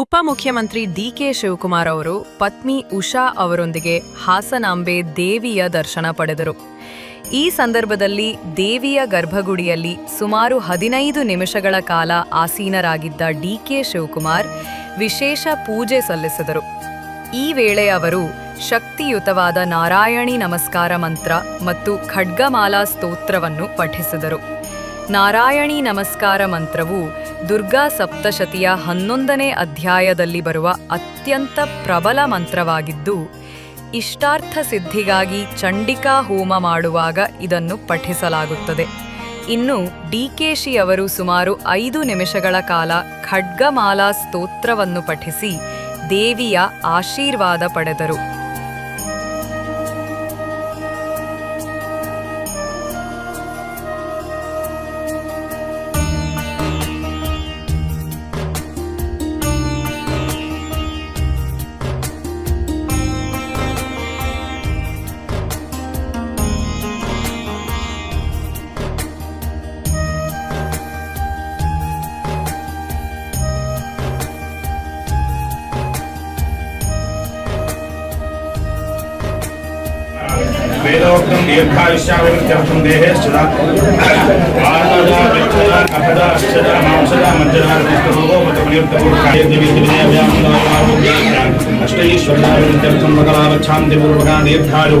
ಉಪಮುಖ್ಯಮಂತ್ರಿ ಡಿಕೆ ಶಿವಕುಮಾರ್ ಅವರು ಪತ್ನಿ ಉಷಾ ಅವರೊಂದಿಗೆ ಹಾಸನಾಂಬೆ ದೇವಿಯ ದರ್ಶನ ಪಡೆದರು. ಈ ಸಂದರ್ಭದಲ್ಲಿ ದೇವಿಯ ಗರ್ಭಗುಡಿಯಲ್ಲಿ ಸುಮಾರು ಹದಿನೈದು ನಿಮಿಷಗಳ ಕಾಲ ಆಸೀನರಾಗಿದ್ದ ಡಿಕೆ ಶಿವಕುಮಾರ್ ವಿಶೇಷ ಪೂಜೆ ಸಲ್ಲಿಸಿದರು. ಈ ವೇಳೆ ಅವರು ಶಕ್ತಿಯುತವಾದ ನಾರಾಯಣಿ ನಮಸ್ಕಾರ ಮಂತ್ರ ಮತ್ತು ಖಡ್ಗಮಾಲಾ ಸ್ತೋತ್ರವನ್ನು ಪಠಿಸಿದರು. ನಾರಾಯಣಿ ನಮಸ್ಕಾರ ಮಂತ್ರವು ದುರ್ಗಾ ಸಪ್ತಶತಿಯ ಹನ್ನೊಂದನೇ ಅಧ್ಯಾಯದಲ್ಲಿ ಬರುವ ಅತ್ಯಂತ ಪ್ರಬಲ ಮಂತ್ರವಾಗಿದ್ದು, ಇಷ್ಟಾರ್ಥ ಸಿದ್ಧಿಗಾಗಿ ಚಂಡಿಕಾ ಹೋಮ ಮಾಡುವಾಗ ಇದನ್ನು ಪಠಿಸಲಾಗುತ್ತದೆ. ಇನ್ನು ಡಿಕೆಶಿ ಅವರು ಸುಮಾರು ಐದು ನಿಮಿಷಗಳ ಕಾಲ ಖಡ್ಗಮಾಲಾ ಸ್ತೋತ್ರವನ್ನು ಪಠಿಸಿ ದೇವಿಯ ಆಶೀರ್ವಾದ ಪಡೆದರು. వేదోక్తం దీర్ఘాయుష్యాలను తీర్థం దేహే స్థిర. ఆనందా వ్యక్తద కపద అక్షద మాంసద మంజన రూపో మతమయుక్తపూర్వకాయ అష్టైశ్వర్యాలను తీర్థం మగలాగచ్చాంతి పూర్వగా దీర్ఘాయు